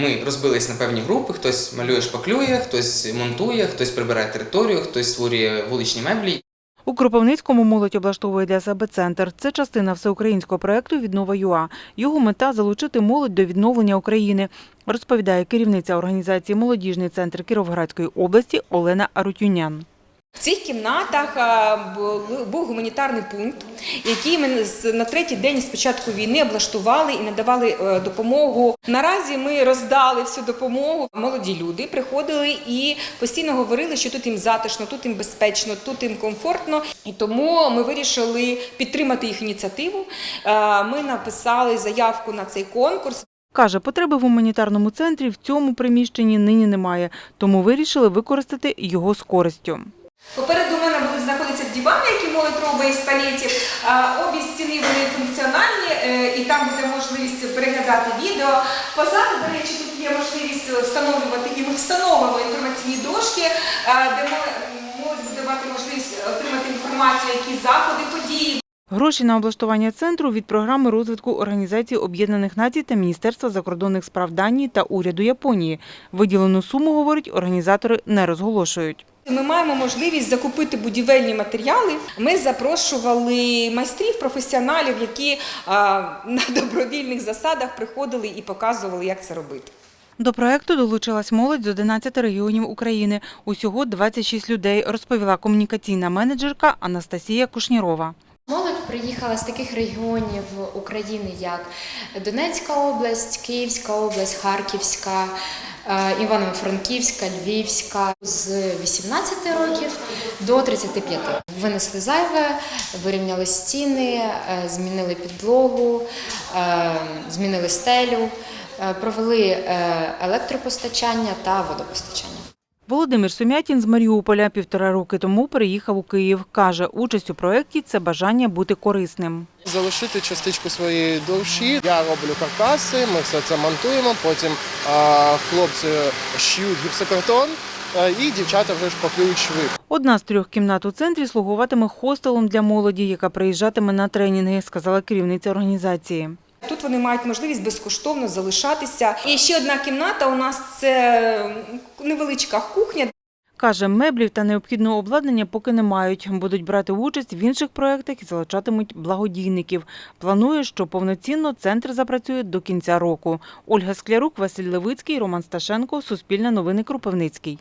Ми розбились на певні групи: хтось малює шпаклює, хтось монтує, хтось прибирає територію, хтось створює вуличні меблі. У Кропивницькому молодь облаштовує для себе центр. Це частина всеукраїнського проекту Віднова ЮА. Його мета залучити молодь до відновлення України, розповідає керівниця організації Молодіжний центр Кіровоградської області Олена Арутюнян. В цих кімнатах був гуманітарний пункт, який ми на третій день з початку війни облаштували і надавали е, допомогу. Наразі ми роздали всю допомогу. Молоді люди приходили і постійно говорили, що тут їм затишно, тут їм безпечно, тут їм комфортно. І тому ми вирішили підтримати їх ініціативу. Е, Ми написали заявку на цей конкурс. Каже, потреби в гуманітарному центрі в цьому приміщенні нині немає, тому вирішили використати його з користю. Попереду мене будуть знаходитися дивани, які молодь робить із палетів. Обі стіни вони функціональні, е, і там буде можливість переглядати відео. Позаду, до речі, тут є можливість встановлювати і ми встановимо інформаційні дошки, е, де молодь буде мати можливість отримати інформацію, які заходи, події. Гроші на облаштування центру від програми розвитку Організації Об'єднаних Націй та Міністерства закордонних справ Данії та уряду Японії. Виділену суму, говорять, організатори не розголошують. Ми маємо можливість закупити будівельні матеріали. Ми запрошували майстрів, професіоналів, які на добровільних засадах приходили і показували, як це робити. До проекту долучилась молодь з 11 регіонів України. Усього 26 людей, розповіла комунікаційна менеджерка Анастасія Кушнірова. Молодь приїхала з таких регіонів України, як Донецька область, Київська область, Харківська, е, Івано-Франківська, Львівська з 18 років до 35. Винесли зайве, вирівняли стіни, е, змінили підлогу, е, змінили стелю, е, провели е, електропостачання та водопостачання. Володимир Сумятін з Маріуполя півтора роки тому переїхав у Київ. Каже, участь у проєкті – це бажання бути корисним. залишити частичку своєї душі. Я роблю каркаси, ми все це монтуємо. Потім а, хлопці шиють гіпсокартон, і дівчата вже шпаклюють шви. Одна з трьох кімнат у центрі слугуватиме хостелом для молоді, яка приїжджатиме на тренінги, сказала керівниця організації. Тут вони мають можливість безкоштовно залишатися. І ще одна кімната у нас це невеличка кухня, Каже, меблів та необхідного обладнання поки не мають. Будуть брати участь в інших проєктах і залучатимуть благодійників. Планує, що повноцінно центр запрацює до кінця року. Ольга Склярук, Василь Левицький, Роман Сташенко. Суспільне новини Кропивницький.